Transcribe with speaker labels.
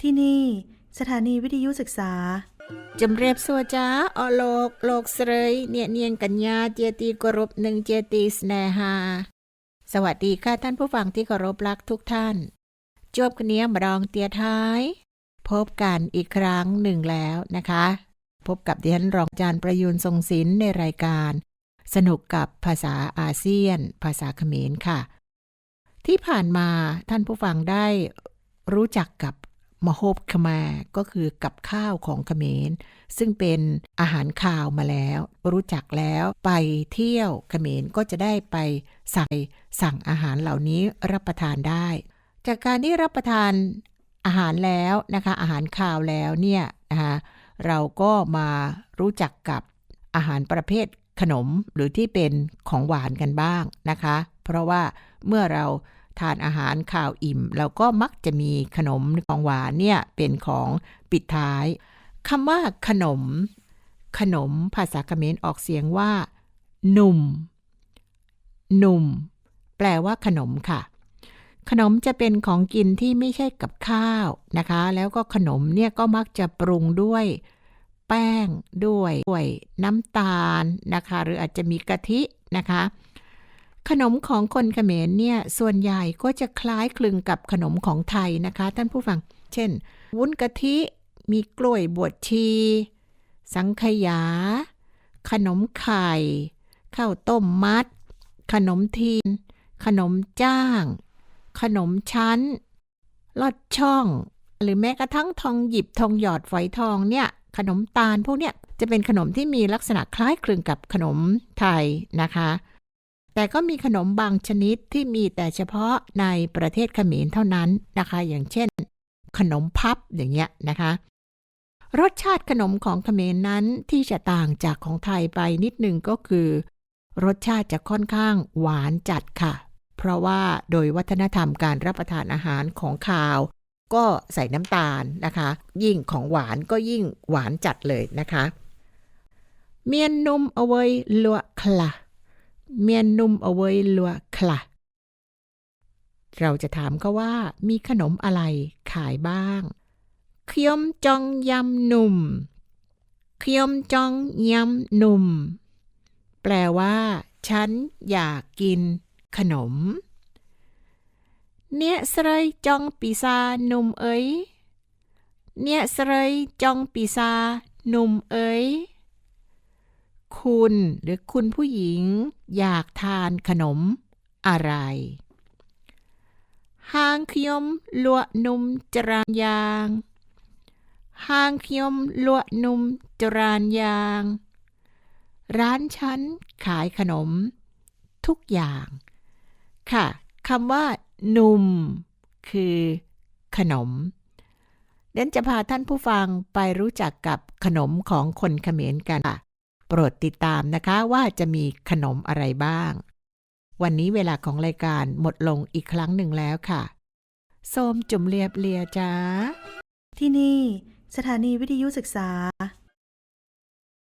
Speaker 1: ที่นี่ สถานีวิทยุศึกษา
Speaker 2: จำเรียบสัวจ้าอโลก โลกเสยเนี่ยเนียงกัญญาเจยตีกรบหนึ่งเจยตีสแนหา สวัสดีค่ะท่านผู้ฟังที่เคารพรักทุกท่าน จบกันเนี้ยมาดองเตียท้าย พบกันอีกครั้งหนึ่งแล้วนะคะ พบกับดิฉันรองจารย์ประยุนทรงศิลป์ในรายการ สนุกกับภาษาอาเซียน ภาษาเขมรค่ะ ที่ผ่านมาท่านผู้ฟังได้รู้จักกับ มโฮบขมาก็คือกับข้าวของเขมร ซึ่งเป็นอาหารคาวมาแล้ว รู้จักแล้วไปเที่ยวเขมรก็จะได้ไปสั่งสั่งอาหารเหล่านี้รับประทานได้ จากการที่รับประทานอาหารแล้วนะคะอาหารคาวแล้วเนี่ยนะคะเราก็มารู้จักกับอาหารประเภทขนมหรือที่เป็นของหวานกันบ้างนะคะ เพราะว่าเมื่อเรา ทานอาหารข้าวอิ่ม เราก็มักจะมีขนมของหวานเนี่ยเป็นของปิดท้ายคำว่าขนม ขนมภาษาเขมรออกเสียงว่า หนุ่ม หนุ่ม แปลว่าขนมค่ะ ขนมจะเป็นของกินที่ไม่ใช่กับข้าวนะคะ แล้วก็ขนมเนี่ยก็มักจะปรุงด้วยแป้งด้วยด้วยน้ำตาลนะคะ หรืออาจจะมีกะทินะคะ ขนมของคนเขมรเนี่ยส่วนใหญ่ก็จะคล้ายคลึงกับขนมของไทยนะคะ ท่านผู้ฟัง เช่น วุ้นกะทิมีกล้วยบวชชี สังขยา ขนมไข่ข้าวต้มมัด ขนมทีน ขนมจ้าง ขนมชั้น ลอดช่อง หรือแม้กระทั่งทองหยิบทองหยอดฝอยทองเนี่ย ขนมตาลพวกเนี้ยจะเป็นขนมที่มีลักษณะคล้ายคลึงกับขนมไทยนะคะ แต่ก็มีขนมบางชนิดที่มีแต่เฉพาะในประเทศเขมรเท่านั้นนะคะ อย่างเช่น ขนมพับอย่างเงี้ยนะคะ รสชาติขนมของเขมรนั้นที่จะต่างจากของไทยไปนิดหนึ่งก็คือ รสชาติจะค่อนข้างหวานจัดค่ะ เพราะว่าโดยวัฒนธรรมการรับประทานอาหารของคาว ก็ใส่น้ำตาลนะคะ ยิ่งของหวานก็ยิ่งหวานจัดเลยนะคะ เมียนนุ่มเอาไว้ลวกคละ เมียนนุ่มเอาไว้ลวกคละเราจะถามเขาว่ามีขนมอะไรขายบ้างเคียมจองยำหนุ่มเคียมจองยำหนุ่ม แปลว่า ฉันอยากกินขนม เนี่ยสไรจองปีซาหนุ่มเอ๋ยเนี่ยสไรจองปีซาหนุ่มเอ๋ย คุณหรือคุณผู้หญิง อยากทานขนมอะไรหางขยมลวนุ่มจรานยางหางขยมลวนุ่มจรานยาง ร้านฉันขายขนม ทุกอย่าง ค่ะคำว่า นุ่ม คือ ขนมเดนจะพาท่านผู้ฟังไปรู้จักกับขนมของคนเขมรกันค่ะ โปรดติดตามนะคะว่าจะมีขนมอะไรบ้าง วันนี้เวลาของรายการหมดลงอีกครั้งหนึ่งแล้วค่ะโซมจุ่มเรียบเลียจ้า
Speaker 1: ที่นี่ สถานีวิทยุศึกษา